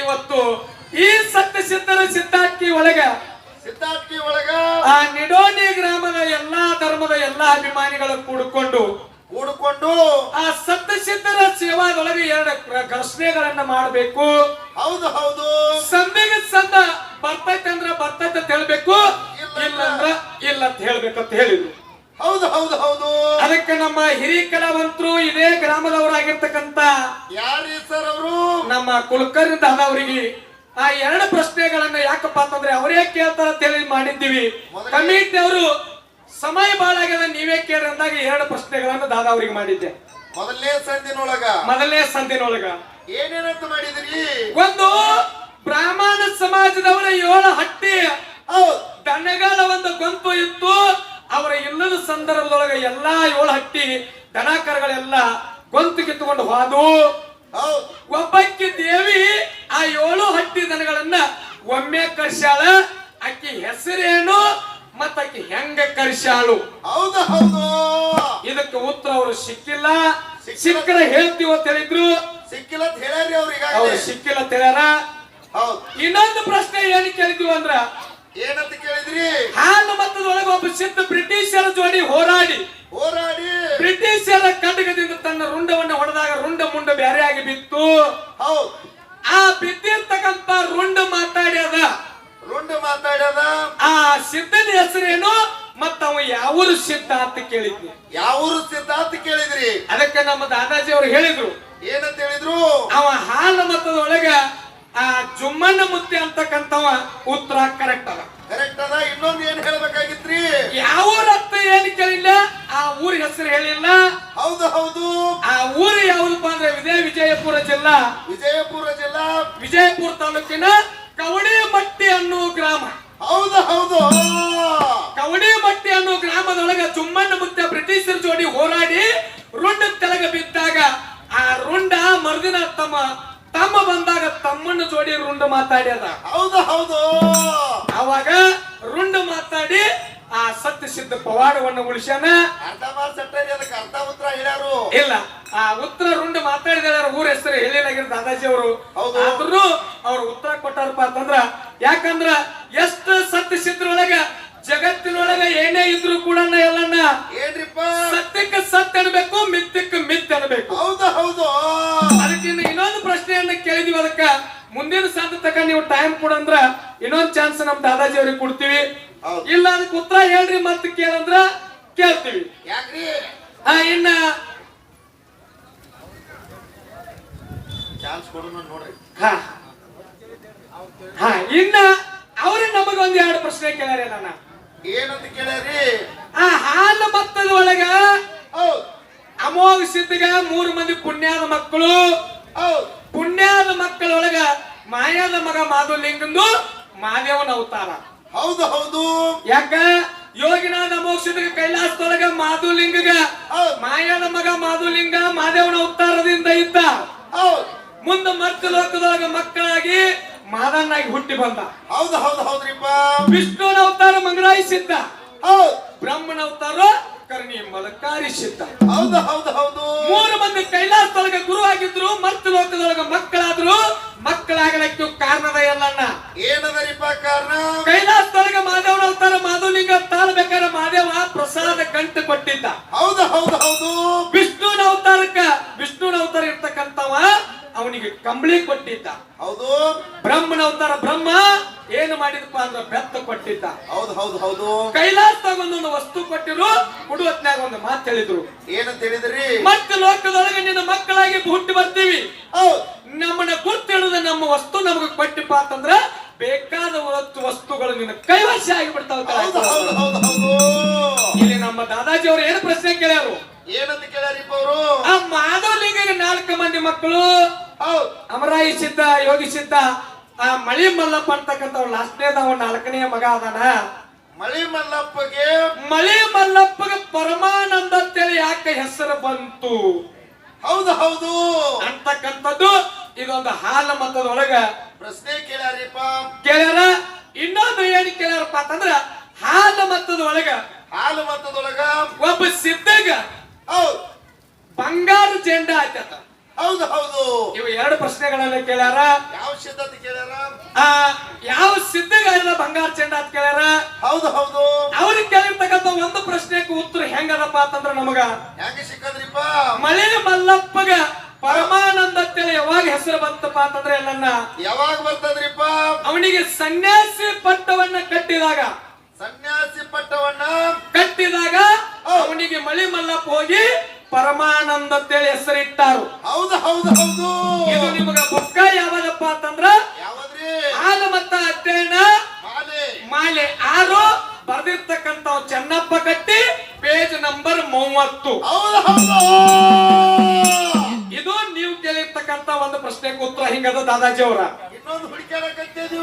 ಇವತ್ತು ಈ ಸತ್ಯ ಸಿದ್ಧರ ಸಿದ್ಧಾರ್ಥಿ ಒಳಗ ಸಿದ್ಧಾರ್ಥಿ ಒಳಗ ಆ ನಿಡೋನಿ ಗ್ರಾಮದ ಎಲ್ಲಾ ಧರ್ಮದ ಎಲ್ಲಾ ಅಭಿಮಾನಿಗಳು ಕೂಡಿಕೊಂಡು ಕೂಡಿಕೊಂಡು ಆ ಸತ್ಯ ಸಿದ್ಧರ ಸೇವಾದೊಳಗೆ ಎರಡು ಘರ್ಷಣೆಗಳನ್ನ ಮಾಡಬೇಕು. ಹೌದು ಹೌದು. ಸಂದಿಗೆ ಸಂದ ಬರ್ತೈತೆ ಅಂದ್ರೆ ಬರ್ತೈತೆ ಅಂತ ಹೇಳ್ಬೇಕು. ಇಲ್ಲಂದ್ರ ಇಲ್ಲ ಅಂತ ಹೇಳ್ಬೇಕಂತ ಹೇಳಿದ್ರು. ಹೌದು ಹೌದು ಹೌದು. ಅದಕ್ಕೆ ನಮ್ಮ ಹಿರಿಯ ಕಲಾವಂತರು ಇದೇ ಗ್ರಾಮದವರಾಗಿರ್ತಕ್ಕಂತ ಯಾರೀ ಸರ್ ಅವರು? ನಮ್ಮ ಕುಲಕರ್ಣಿ ದಾದವರಿಗೆ ಆ ಎರಡು ಪ್ರಶ್ನೆಗಳನ್ನ ಯಾಕಪ್ಪ ಅಂತಂದ್ರೆ ಅವರೇ ಕೇಳ್ತಾರ ಅಂತ ಹೇಳಿ ಮಾಡಿದ್ದೀವಿ. ಕಮಿಟಿ ಅವರು ಸಮಯ ಬಾಳ ಆಗ್ಯದ ನೀವೇ ಕೇಳ್ರಿ ಅಂದಾಗ ಎರಡು ಪ್ರಶ್ನೆಗಳನ್ನ ದಾದವರಿಗೆ ಮಾಡಿದ್ದೆ. ಮೊದಲನೇ ಸಂದಿನೊಳಗ. ಮೊದಲನೇ ಸಂದಿನೊಳಗ. ಏನೇನಂತ ಮಾಡಿದಿರಿ? ಒಂದು ಬ್ರಾಹ್ಮಣ ಸಮಾಜದವರ ಏಳು ಹಟ್ಟಿ ಹೌದು. ದನಗಳ ಒಂದು ಗೊಂತು ಇತ್ತು. ಅವರ ಇಲ್ಲದ ಸಂದರ್ಭದೊಳಗೆ ಎಲ್ಲಾ ಏಳು ಹಟ್ಟಿ ದನಕರಗಳೆಲ್ಲ ಗೊಂತು ಕಿತ್ತುಕೊಂಡು ಹೋದು. ಒಬ್ಬಕ್ಕಿ ದೇವಿ ಆ ಏಳು ಹಟ್ಟಿ ದನಗಳನ್ನ ಒಮ್ಮೆ ಕರ್ಸ್ಯಾಳ ಅಕ್ಕಿ ಹೆಸರೇನು ಮತ್ತ ಆಕಿ ಹೆಂಗ ಕರ್ಸ್ಯಾಳು? ಹೌದು ಹೌದು. ಇದಕ್ಕೆ ಉತ್ತರ ಅವರು ಸಿಕ್ಕಿಲ್ಲ. ಸಿಕ್ಕರ ಹೇಳ್ತೀವಿ ಅಂತ ಹೇಳಿದ್ರು ಸಿಕ್ಕಿಲ್ಲ ಅಂತ ಹೇಳ್ಯಾರಿ ಅವ್ರು ಅವ್ರು ಸಿಕ್ಕಿಲ್ಲ ಅಂತ ಹೇಳ್ಯಾರ. ಇನ್ನೊಂದು ಪ್ರಶ್ನೆ ಏನ್ ಕೇಳಿದ್ವಿ ಅಂದ್ರ ಏನಂತ ಕೇಳಿದ್ರಿ? ಹಾಲು ಒಬ್ಬ ಸಿದ್ಧ ಬ್ರಿಟಿಷರ ಜೋಡಿ ಹೋರಾಡಿ. ಹೋರಾಡಿ. ಬ್ರಿಟಿಷರ ಕಡಗದಿಂದ ತನ್ನ ರುಂಡವನ್ನು ಹೊಡೆದಾಗ ರುಂಡ ಮುಂಡ ಬ್ಯಾರೆ ಆಗಿ ಬಿತ್ತು. ಹೌದು. ಆ ಬಿದ್ದಿರ್ತಕ್ಕಂತ ರುಂಡ ಮಾತಾಡ್ಯದ. ರುಂಡ ಮಾತಾಡ್ಯದ. ಆ ಸಿದ್ಧನ ಹೆಸರೇನು? ಮತ್ತ ಅವ ಯಾವೂರು ಸಿದ್ಧ ಅಂತ ಕೇಳಿದ್ವಿ. ಯಾವ ಸಿದ್ಧಾಂತ ಸಿದ್ಧ ಅಂತ ಕೇಳಿದ್ರಿ? ಅದಕ್ಕೆ ನಮ್ಮ ದಾದಾಜಿ ಅವರು ಹೇಳಿದ್ರು. ಏನಂತ ಹೇಳಿದ್ರು? ಅವ ಹಾಲ ಮತದೊಳಗ ಆ ಜುಮ್ಮನ ಮುತ್ತಿ ಅಂತಕ್ಕಂಥವ ಉತ್ತರ ಕರೆಕ್ಟ್ ಅದ. ಕರೆಕ್ಟ್ ಅದ. ಇನ್ನೊಂದು ಏನ್ ಹೇಳ್ಬೇಕಾಗಿತ್ರಿ ಯಾವ ರಕ್ತ ಏನು ಕೇಳಿಲ್ಲ ಆ ಊರ ಹೆಸರು ಹೇಳಿಲ್ಲ. ಹೌದು ಹೌದು. ಆ ಊರು ಯಾವ್ದಪ್ಪ ಅಂದ್ರೆ ವಿಜಯ ವಿಜಯಪುರ ಜಿಲ್ಲಾ. ವಿಜಯಪುರ ಜಿಲ್ಲಾ. ವಿಜಯಪುರ ತಾಲೂಕಿನ ಕವಡಿಮಟ್ಟಿ ಅನ್ನೋ ಗ್ರಾಮ. ಹೌದು ಹೌದು ಕವಡಿಮಟ್ಟಿ ಅನ್ನೋ ಗ್ರಾಮದೊಳಗ ಚುಮ್ಮಣ್ಣ ಮುತ್ತೆ ಬ್ರಿಟಿಷರ ಜೋಡಿ ಹೋರಾಡಿ ರುಂಡ ತೆಲಗ ಬಿದ್ದಾಗ ಆ ರುಂಡ ಮರುದಿನ ತಮ್ಮ ತಮ್ಮ ಬಂದಾಗ ತಮ್ಮನ್ನು ಜೋಡಿ ರುಂಡ ಮಾತಾಡ್ಯದ. ಹೌದು ಹೌದು. ಅವಾಗ ರುಂಡ ಮಾತಾಡಿ ಆ ಸತ್ಯ ಸಿದ್ಧ ಪವಾಡವನ್ನು ಉಳಿಸ್ಯಾನ? ಇಲ್ಲ. ಆ ಉತ್ತರ ರುಂಡ ಮಾತಾಡಿದಾರ ಊರ ಹೆಸರು ಹೇಳಿಲ್ಲ ದಾದಾಜಿ ಅವರು. ಹೌದು. ಆದ್ರೂ ಅವ್ರು ಉತ್ತರ ಕೊಟ್ಟಾರಪ್ಪ ಅಂತಂದ್ರ ಯಾಕಂದ್ರ ಎಷ್ಟು ಸತ್ಯ ಸಿದ್ಧರೊಳಗ ಜಗತ್ತಿನೊಳಗ ಏನೇ ಇದ್ರು ಕೂಡ ಎಲ್ಲನ್ನ ಏನ್ರಿಪ್ಪ? ಸತ್ಯಕ್ಕೆ ಸತ್ಯ ಅನ್ಬೇಕು ಮಿತ್ತಕ್ಕೆ ಮಿತ್ ಅನ್ಬೇಕು. ಹೌದು ಹೌದು. ಅದಕ್ಕೆ ಇನ್ನೊಂದು ಪ್ರಶ್ನೆಯನ್ನ ಕೇಳಿದೀವಿ ಅದಕ್ಕ. ಮುಂದಿನ ಸಾಧ ತಕ ನೀವು ಟೈಮ್ ಕೊಡಂದ್ರ ಇನ್ನೊಂದ್ ಚಾನ್ಸ್ ನಮ್ ದಾದಾಜಿ ಅವ್ರಿಗೆ ಕೊಡ್ತೀವಿ. ಇಲ್ಲ ಅದಕ್ಕೆ ಉತ್ತರ ಹೇಳ್ರಿ ಮತ್ತೆ ಕೇಳಂದ್ರ ಕೇಳ್ತೀವಿ. ಯಾಕ್ರಿ? ಹಾ ಇನ್ನ ಚಾನ್ಸ್ ಕೊಡೋಣ ನೋಡ್ರಿ. ಹಾ. ಹಾ ಇನ್ನ ಅವ್ರ ನಮಗೊಂದ್ ಎರಡು ಪ್ರಶ್ನೆ ಕೇಳ್ಯಾರ ನನ್ನ ಏನಂತ ಕೇಳ್ಯಾರಿ? ಆ ಹಾಲು ಮತ್ತದ ಒಳಗ ಅಮೋಘ ಸಿದ್ಧಗ ಮೂರು ಮಂದಿ ಪುಣ್ಯಾದ ಮಕ್ಕಳು. ಪುಣ್ಯಾದ ಪುಣ್ಯದ ಮಕ್ಕಳೊಳಗ ಮಾಯಾದ ಮಗ ಮಾಧುಲಿಂಗಂದು ಮಾದೇವನ ಅವತಾರ. ಹೌದು ಹೌದು. ಯಾಕ? ಯೋಗಿನ ನಮೋಕ್ಷಿತ ಕೈಲಾಸದೊಳಗ ಮಾಧುಲಿಂಗಗ. ಮಾಯಾದ ಮಗ ಮಾಧುಲಿಂಗ ಮಾದೇವನ ಅವತಾರದಿಂದ ಇದ್ದ. ಹೌದು. ಮುಂದ ಮರ್ಕ ಲೋಕದೊಳಗ ಮಕ್ಕಳಾಗಿ ಮಾದಣ್ಣಾಗಿ ಹುಟ್ಟಿ ಬಂದ. ಹೌದು ಹೌದು ಹೌದ್ರಿಪ್ಪ. ವಿಷ್ಣುನ ಅವತಾರ ಮಂಗಳಾಯಿಸಿದ್ದ. ಹೌದು. ಬ್ರಹ್ಮನ ಅವತಾರ ಕರ್ಣಿ ಮಲಕಾರಿಸಿದ್ದ. ಹೌದು ಹೌದು ಹೌದು. ಮೂರು ಮಂದಿ ಕೈಲಾಸದೊಳಗ ಗುರು ಆಗಿದ್ರು ಮರ್ತ ಲೋಕದೊಳಗ ಮಕ್ಕಳಾದ್ರು. ಕಾರಣದ ಎಲ್ಲಣ್ಣ ಏನದರಿಪ್ಪ ಕಾರಣ ಕೈಲಾಸದೊಳಗ ಮಾದೇವನ ಅವತಾರ ಮಾಧುಲಿಂಗ ತಾಳ್ಬೇಕಾದ್ರೆ ಮಾದೇವ ಪ್ರಸಾದ ಕಂಟು ಕೊಟ್ಟಿದ್ದ. ಹೌದು ಹೌದು ಹೌದು. ವಿಷ್ಣುನ ಅವತಾರಕ್ಕ ವಿಷ್ಣುನ ಅವತಾರ ಇರ್ತಕ್ಕಂಥವ ಅವನಿಗೆ ಕಂಬಳಿ ಕೊಟ್ಟಿದ್ದ. ಹೌದು. ಬ್ರಹ್ಮನ ಅವತಾರ ಬ್ರಹ್ಮ ಏನು ಮಾಡಿದಪ್ಪ ಅಂದ್ರೆ ಬೆತ್ತ ಕೊಟ್ಟಿದ್ದ. ಹೌದು ಹೌದು ಹೌದು. ಕೈಲಾಸದಾಗ ಒಂದೊಂದು ವಸ್ತು ಕೊಟ್ಟಿರು ಹುಡುಗತ್ನಾಗ ಒಂದು ಮಾತು ಹೇಳಿದ್ರು. ಏನಂತ ಹೇಳಿದ್ರಿ? ಮತ್ತೆ ಲೋಕದೊಳಗೆ ನಿನ್ನ ಮಕ್ಕಳಾಗಿ ಹುಟ್ಟಿ ಬರ್ತೀವಿ. ನಮ್ಮನ್ನ ಗುರ್ತಿಡುದ ನಮ್ಮ ವಸ್ತು ನಮಗೆ ಕೊಟ್ಟಿಪ್ಪ ಅಂತಂದ್ರ ಬೇಕಾದ ಹೊತ್ತು ವಸ್ತುಗಳು ನಿನ್ನ ಕೈವಶ ಆಗಿಬಿಡ್ತಾವ ಇಲ್ಲಿ ನಮ್ಮ ದಾದಾಜಿ ಅವರು ಏನು ಪ್ರಶ್ನೆ ಕೇಳ್ಯಾರು? ಏನಂತ ಕೇಳ್ಯಾರಿಪ್ಪ ಅವರು? ಆ ಮಾಧವಲಿಂಗಗೆ ನಾಲ್ಕು ಮಂದಿ ಮಕ್ಕಳು. ಹೌದು. ಅಮರಾಯಿ ಸಿದ್ಧ ಯೋಗಿ ಸಿದ್ಧ ಆ ಮಳಿ ಮಲ್ಲಪ್ಪ ಅಂತಕ್ಕಂಥ ಲಾಸ್ಟ್ನೇದವ ನಾಲ್ಕನೇ ಮಗ ಅದಾನ. ಮಳಿ ಮಲ್ಲಪ್ಪಗೆ ಮಳಿ ಮಲ್ಲಪ್ಪಗೆ ಪರಮಾನಂದ ಅಂತೇಳಿ ಯಾಕೆ ಹೆಸರು ಬಂತು? ಹೌದು ಹೌದು. ಅಂತಕ್ಕಂಥದ್ದು ಇದೊಂದು ಹಾಲ ಮತದೊಳಗ. ಪ್ರಶ್ನೆ ಕೇಳ್ಯಾರಿಪ್ಪ. ಕೇಳ್ಯಾರ? ಇನ್ನೊಂದು ಏನ್ ಕೇಳ್ಯಾರಪ್ಪ ಅಂತಂದ್ರ ಹಾಲ ಮತದೊಳಗ ಹಾಲು ಮತದೊಳಗ ಒಬ್ಬ ಸಿದ್ಧಗ ಹೌದು. ಬಂಗಾರ ಜೆಂಡ ಆಯ್ತದ ಹೌದು ಹೌದು. ಇವು ಎರಡು ಪ್ರಶ್ನೆಗಳನ್ನ ಕೇಳ್ಯಾರ. ಯಾವ ಸಿದ್ಧತೆ ಕೇಳ್ಯಾರ? ಆ ಯಾವ ಸಿದ್ಧಗಾರನ ಬಂಗಾರ ಚೆಂಡ ಅಂತ ಕೇಳ್ಯಾರ? ಹೌದು ಹೌದು. ಅವ್ರಿಗೆ ಕೇಳಿರ್ತಕ್ಕಂತ ಒಂದು ಪ್ರಶ್ನೆಗೆ ಉತ್ತರ ಹೆಂಗದಪ್ಪ ಅಂತಂದ್ರ ನಮಗ ಹೆಂಗ ಸಿಕ್ಕದ್ರಿಪ್ಪ? ಮಳೆ ಮಲ್ಲಪ್ಪಗ ಪರಮಾನಂದ ಅಂತೇಳಿ ಯಾವಾಗ ಹೆಸರು ಬಂತಪ್ಪ ಅಂತಂದ್ರೆ ನನ್ನ ಯಾವಾಗ ಬರ್ತದ್ರಿಪ್ಪ? ಅವನಿಗೆ ಸನ್ಯಾಸಿ ಪಟ್ಟವನ್ನ ಕಟ್ಟಿದಾಗ ಸನ್ಯಾಸಿ ಪಟ್ಟವನ್ನ? ಕಟ್ಟಿದಾಗ ಅವನಿಗೆ ಮಳೆ ಮಲ್ಲಪ್ಪ ಹೋಗಿ ಪರಮಾನಂದ ಅಂತೇಳಿ ಹೆಸರಿಟ್ಟಾರು. ಹೌದು ಹೌದು ಹೌದು. ಇದು ನಿಮಗ ಬುಕ್ಕ ಯಾವದಪ್ಪ ಅಂತಂದ್ರ? ಯಾವದ್ರಿ? ಹಾಲು ಮತ್ತ ಅಧ್ಯಯನ ಮಾಲೆ. ಮಾಲೆ ಆರು ಬರ್ದಿರ್ತಕ್ಕಂತ ಚೆನ್ನಪ್ಪ ಕಟ್ಟಿ ಪೇಜ್ ನಂಬರ್ ಮೂವತ್ತು. ಹೌದು ಹೌದು. ಇದು ನೀವು ಕೇಳಿರ್ತಕ್ಕಂತ ಒಂದು ಪ್ರಶ್ನೆಗೆ ಉತ್ತರ ಹಿಂಗದ ದಾದಾಜಿ ಅವರ.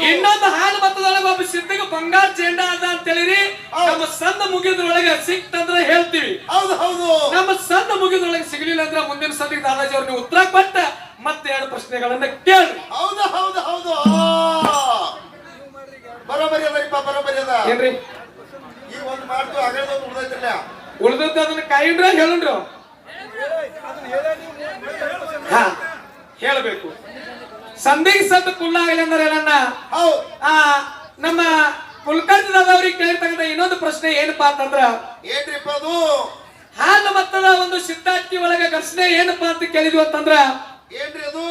ಇನ್ನೊಂದು ಹಾಲು ಬರ್ತದಲ್ಲ ಒಬ್ಬ ಸಿದ್ಧಿಗೆ ಬಂಗಾರ ಚೆಂಡ ಅದ ಅಂತ ಹೇಳಿರಿ ನಮ್ಮ ಸಂದ ಮುಗಿದ್ರೊಳಗೆ ಸಿಕ್ತಂದ್ರೆ ಹೇಳ್ತೀವಿ. ಹೌದು ಹೌದು. ನಮ್ಮ ಸಂದ ಮುಗಿದ್ರೊಳಗೆ ಸಿಗಲಿಲ್ಲ ಅಂದ್ರೆ ಮುಂದಿನ ಸಂದಿಗೆ ದಾದಾಜಿ ಅವ್ರ ನೀವು ಉತ್ತರ ಕೊಟ್ಟ ಮತ್ತೆ ಎರಡು ಪ್ರಶ್ನೆಗಳನ್ನ ಕೇಳ್ರಿ. ಹೌದು ಹೌದು ಹೌದು. ಬರೋಬರಿ ಅದರಿಪ್ಪ ಬರೋಬರಿ ಅದ. ಏನ್ರಿ? ಈ ಒಂದು ಮಾಡ್ತು ಅಗಲದೊಂದು ಉಳ್ದೈತಿಲ್ಲ ಉಳಿದದ್ದು ಅದನ್ನ ಕಾಯಿಂಡ್ರ ಹೇಳುಂಡ್ರು ಹಾ ಹೇಳಬೇಕು. ಸಂದಿಗೆ ಸದ್ದು ಕುಲ್ಲಾಗಲಿ ಅಂದ್ರೆ ಆ ನಮ್ಮ ಕುಲಕರ್ಣಿದವ್ರಿಗೆ ಕೇಳಿರ್ತಕ್ಕಂಥ ಇನ್ನೊಂದು ಪ್ರಶ್ನೆ ಏನಪ್ಪಾ ಅಂತಂದ್ರ ಏನ್ರಿಪ್ಪ ಅದು? ಹಾಲು ಮತ್ತದ ಒಂದು ಸಿದ್ಧಾರ್ಥಿ ಒಳಗೆ ಘರ್ಷಣೆ ಏನಪ್ಪಾ ಅಂತ ಕೇಳಿದ್ವಿ ಅಂತಂದ್ರ ಏನ್ರಿ ಅದು?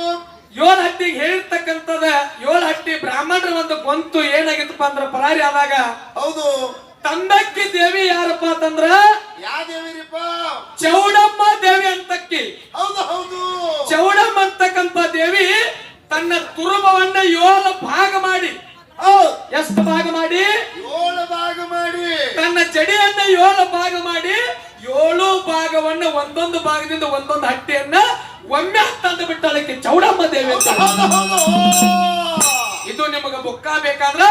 ಏಳು ಹಟ್ಟಿಗೆ ಹೇಳಿರ್ತಕ್ಕಂಥದ ಏಳು ಹಟ್ಟಿ ಬ್ರಾಹ್ಮಣರ ಒಂದು ಗೊಂತು ಏನಾಗಿತ್ತಪ್ಪ ಅಂದ್ರ ಪರಾರಿ ಆದಾಗ ಹೌದು. ತಂದಕ್ಕಿ ದೇವಿ ಯಾರಪ್ಪ ಅಂತಂದ್ರ ಯಾವ ದೇವಿರಿಪ್ಪ? ಚೌಡಮ್ಮ ದೇವಿ ಅಂತಕ್ಕಿ. ಹೌದು ಹೌದು. ಚೌಡಮ್ಮ ಅಂತಕ್ಕಂಥ ಒಂದೊಂದು ಭಾಗದಿಂದ ಒಂದೊಂದು ಹಟ್ಟಿಯನ್ನ ಒಮ್ಮೆ ತಂದು ಬಿಟ್ಟಳಕ್ಕೆ ಚೌಡಮ್ಮ ದೇವಿ ಅಂತ ಇದು ನಿಮಗೆ ಬುಕ್ಕ ಬೇಕಾದ್ರ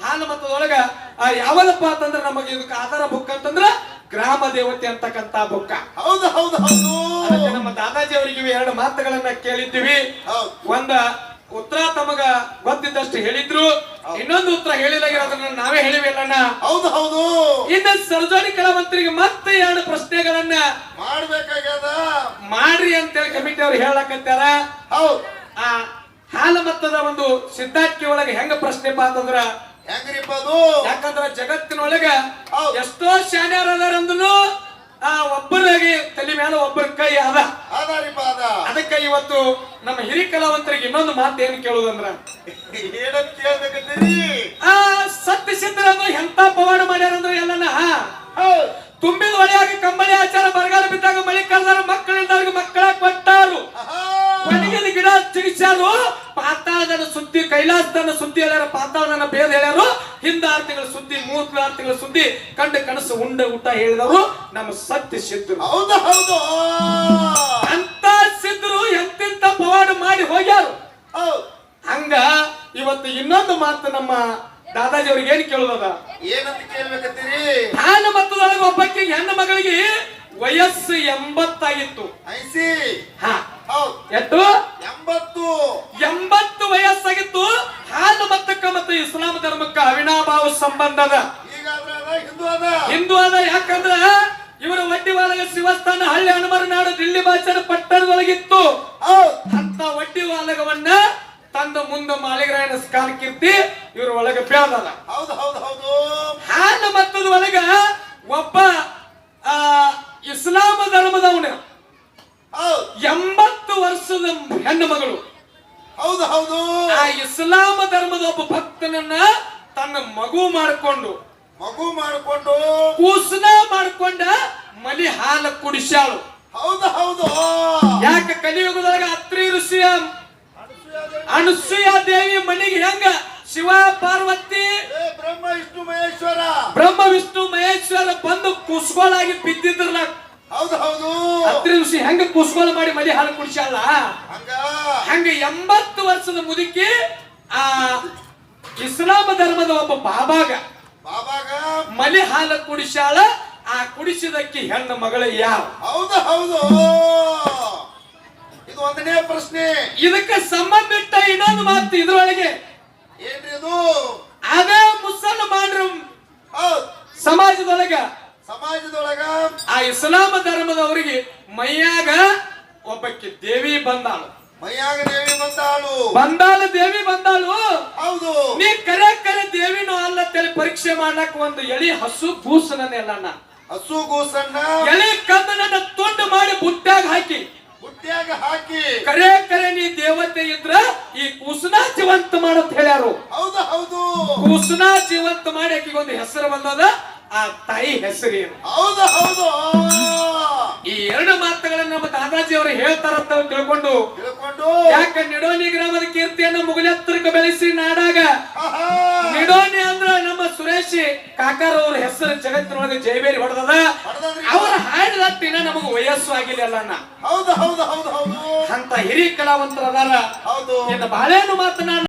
ಹಾಲು ಮತದೊಳಗ ಆ ಯಾವದಪ್ಪ ಅಂತಂದ್ರೆ ನಮಗೆ ಇದಕ್ಕೆ ಆಧಾರ ಬುಕ್ ಅಂತಂದ್ರ ಗ್ರಾಮ ದೇವತೆ ಅಂತಕ್ಕಂತ ಬುಕ್ಕ. ಹೌದು ಹೌದು ಹೌದು. ನಮ್ಮ ದಾದಾಜಿ ಅವರಿಗೆ ಎರಡು ಮಾತುಗಳನ್ನ ಕೇಳಿದ್ದೀವಿ. ಒಂದ ಉತ್ತರ ತಮಗ ಗೊತ್ತಿದ್ದಷ್ಟು ಹೇಳಿದ್ರು. ಇನ್ನೊಂದು ಉತ್ತರ ಹೇಳಿದಾಗಿರೋದನ್ನ ನಾವೇ ಹೇಳಿವೆಲ್ಲಣ್ಣ ಹೌದು ಹೌದು. ಇನ್ನು ಸರ್ಜೋನಿ ಕಲಾವಂತರಿಗೆ ಮತ್ತೆ ಎರಡು ಪ್ರಶ್ನೆಗಳನ್ನ ಮಾಡ್ಬೇಕಾಗ್ಯದ? ಮಾಡ್ರಿ ಅಂತೇಳಿ ಕಮಿಟಿ ಅವ್ರು ಹೇಳಕತ್ತಾರ. ಹೌದು. ಆ ಹಾಲ ಮತ್ತದ ಒಂದು ಸಿದ್ಧಾರ್ಥಿ ಒಳಗೆ ಹೆಂಗ ಪ್ರಶ್ನೆ ಪಾತಂದ್ರ ಹೆಂಗ್ರಿ ಹೆಂಗ್ರಿಪ್ಪ ಅದು? ಯಾಕಂದ್ರ ಜಗತ್ತಿನೊಳಗ. ಎಷ್ಟೋ ಶಾನ್ಯಾರ ಅದಾರಂದ್ರು ಆ ಒಬ್ಬರಾಗಿ ತಲೆ ಮೇಲೆ ಒಬ್ಬರ ಕೈ ಅದ. ಅದಾರಿಪ್ಪ ಅದ. ಅದಕ್ಕೆ ಇವತ್ತು ನಮ್ಮ ಹಿರಿ ಕಲಾವಂತರಿಗೆ ಇನ್ನೊಂದು ಮಾತು ಏನು ಕೇಳುದಂದ್ರ? ಏನಂತ ಕೇಳ್ಬೇಕಂತೀರಿ? ಆ ಸತ್ಯ ಸಿದ್ಧರನ್ನು ಎಂತ ಪವಾಡ ಮಾಡ್ಯಾರಂದ್ರೆ ಎಲ್ಲನ? ಹೌದು. ತುಂಬಿದ ಒಳೆಯಾಗಿ ಕಂಬಳಿ ಆಚಾರ ಬರಗಾಲ ಬಿದ್ದಾಗ ಮಳಿ ಕರೆದಾರ ಮಕ್ಕಳಿದ್ದವ್ರಿಗೆ ಮಕ್ಕಳ ಕೊಟ್ಟಾರು. ಒಣಗಿದ ಗಿಡ ಚಿಗಿಸ್ಯಾರು ಪಾತಾಳದನ ಸುದ್ದಿ ಕೈಲಾಸದನ ಸುದ್ದಿ ಹೇಳ್ಯಾರ ಪಾತಾಳದನ ಬೇದ ಹೇಳ್ಯಾರು. ಹಿಂದ ಆರು ತಿಂಗಳ ಸುದ್ದಿ ಮೂವತ್ತು ಆರು ತಿಂಗಳ ಸುದ್ದಿ ಕಂಡ ಕನಸು ಉಂಡ ಊಟ ಹೇಳಿದವರು ನಮ್ಮ ಸತ್ಯ ಸಿದ್ಧರು. ಹೌದು ಹೌದು. ಅಂತ ಸಿದ್ಧರು ಎಂತೆಂತ ಪವಾಡ ಮಾಡಿ ಹೋಗ್ಯಾರು. ಹಂಗ ಇವತ್ತು ಇನ್ನೊಂದು ಮಾತು ನಮ್ಮ ದಾದಾಜಿ ಅವ್ರಿಗೆ ಏನ್ ಕೇಳೋದ ಏನಂತ ಕೇಳ್ಬೇಕತ್ತೀರಿ? ಹಾನ ಮತ್ತದೊಳಗೆ ಒಬ್ಬಕ್ಕೆ ಹೆಣ್ಣು ಮಗಳಿಗೆ ವಯಸ್ಸು ಎಂಬತ್ತಾಗಿತ್ತು. ಐಸಿ. ಹಾ. ಎಷ್ಟು ಎಂಬತ್ತು. ಎಂಬತ್ತು ವಯಸ್ಸಾಗಿತ್ತು. ಹಾಲು ಮತ್ತಕ್ಕ ಮತ್ತು ಇಸ್ಲಾಂ ಧರ್ಮಕ್ಕ ಅವಿನಾಭಾವ ಸಂಬಂಧ ಅದ. ಹಿಂದೂ ಅದ. ಯಾಕಂದ್ರ ಇವರ ವಡ್ಡಿವಾಲಗ ಶಿವಸ್ಥಾನ ಹಳ್ಳಿ ಹನುಮರನಾಡು ದಿಲ್ಲಿ ಬಾಚನ ಪಟ್ಟಣದೊಳಗಿತ್ತು. ಅಂತ ವಡ್ಡಿವಾಲಗವನ್ನ ತಂದು ಮುಂದೆ ಮಾಲಿಗರಾಯನ ಕಾಲ ಕೀರ್ತಿ ಇವ್ರ ಒಳಗ ಬೆಳೆದದ ಹೌದು ಹೌದು ಹೌದು. ಹಾಲು ಮತ್ತದ ಒಳಗ ಒಬ್ಬ ಆ ಇಸ್ಲಾಂ ಧರ್ಮದವನು. ಎಂಬತ್ತು ವರ್ಷದ ಹೆಣ್ಣು ಮಗಳು. ಹೌದು ಹೌದು. ಆ ಇಸ್ಲಾಂ ಧರ್ಮದ ಒಬ್ಬ ಭಕ್ತನನ್ನ ತನ್ನ ಮಗು ಮಾಡಿಕೊಂಡು ಮಗು ಮಾಡಿಕೊಂಡು ಕೂಸನ ಮಾಡ್ಕೊಂಡ ಮಲಿ ಹಾಲ ಕುಡಿಸ್ಯಾಳು. ಹೌದು ಹೌದು. ಯಾಕೆ ಕಲಿಯುಗದಾಗ ಅತ್ರಿ ಋಷಿಯ ಅನುಸೂಯ ದೇವಿ ಮನೆಗೆ ಹೆಂಗ? ಶಿವ ಪಾರ್ವತಿ ಬ್ರಹ್ಮ ವಿಷ್ಣು ಮಹೇಶ್ವರ. ಬ್ರಹ್ಮ ವಿಷ್ಣು ಮಹೇಶ್ವರ ಬಂದು ಕುಸ್ಗೋಳಾಗಿ ಬಿದ್ದಿದ್ರಲ್ಲ. ಹೌದು ಹೌದು. ಅತ್ರಿ ಋಷಿ ಹೆಂಗ ಮಾಡಿ ಮದಿ ಹಾಲು ಕುಡಿಸಲ್ಲ ಹಂಗ. ಹಂಗ ಎಂಬತ್ತು ವರ್ಷದ ಮುದುಕಿ ಆ ಇಸ್ಲಾಂ ಧರ್ಮದ ಒಬ್ಬ ಬಾಬಾಗ ಬಾಬಾಗ. ಮಲಿ ಹಾಲು ಕುಡಿಸಾಳ ಆ ಕುಡಿಸಿದಕ್ಕೆ ಹೆಣ್ಣ ಮಗಳು ಯಾವ ಹೌದು ಹೌದು. ಇದು ಒಂದನೇ ಪ್ರಶ್ನೆ. ಇದಕ್ಕೆ ಸಂಬಂಧಿಟ್ಟ ಇನ್ನೊಂದು ಮಾತು ಇದ್ರೊಳಗೆ. ಏನ್ರಿ ಅದು ಅದೇ ಮುಸಲ್ಮಾನರು ಆ ಸಮಾಜದೊಳಗ ಸಮಾಜದೊಳಗ ಆ ಇಸ್ಲಾಂ ಧರ್ಮದವರಿಗೆ ಮೈಯಾಗ ಒಬ್ಬಕ್ಕೆ ದೇವಿ ಬಂದಾಳು. ಮೈಯಾಗ ದೇವಿ ಬಂದಾಳು. ಬಂದಾಳು ದೇವಿ ಬಂದಾಳು. ಹೌದು. ನೀ ಕರೆ ಕರೆ ದೇವಿನೂ ಅಲ್ಲ ತಲೆ ಪರೀಕ್ಷೆ ಮಾಡಕ್ ಒಂದು ಎಳಿ ಹಸು ಕೂಸನನ್ನೆಲ್ಲಣ್ಣ ಹಸು ಗೂಸನ್ನ ಎಳಿ ಕಂದನನ್ನ ತುಂಡು ಮಾಡಿ ಬುಟ್ಟಾಗ ಹಾಕಿ. ಬುಟ್ಟಿಯಾಗ ಹಾಕಿ. ಕರೆ ಕರೆ ನೀ ದೇವತೆ ಇದ್ರ ಈ ಕೂಸನ ಜೀವಂತ ಮಾಡತ್ ಹೇಳ್ಯಾರು. ಹೌದು ಹೌದು. ಕೂಸನ ಜೀವಂತ ಮಾಡಿ ಆಕೆಗೆ ಒಂದು ಹೆಸರು ಬಂದದ. ಆ ತಾಯಿ ಹೆಸರೇನು? ಹೌದು ಹೌದು. ಈ ಎರಡು ಮಾತುಗಳನ್ನ ನಮ್ಮ ದಾದಾಜಿ ಅವರು ಹೇಳ್ತಾರಂತ ತಿಳ್ಕೊಂಡು ತಿಳ್ಕೊಂಡು. ಯಾಕೆ ನಿಡೋನಿ ಗ್ರಾಮದ ಕೀರ್ತಿಯನ್ನು ಮುಗುಲೆತ್ತರಕ್ಕೆ ಬೆಳೆಸಿ ನಾಡಾಗ. ನಿಡೋನಿ ಅಂದ್ರ ನಮ್ಮ ಸುರೇಶ್ ಕಾಕಾರ ಅವ್ರ ಹೆಸರು ಜಗತ್ತಿನೊಳಗೆ ಜಯಬೇರಿ ಹೊಡೆದದ. ಅವರ ಹಾಡಿದ ದಿನ ನಮಗ ವಯಸ್ಸು ಆಗಿಲ್ಲ ಅಣ್ಣ ಹೌದು ಹೌದು ಹೌದು ಹೌದು. ಅಂತ ಹಿರಿಯ ಕಲಾವಂತರ ಅದಾರ ಹೌದು ಬಾಳೇನು ಮಾತನಾಡ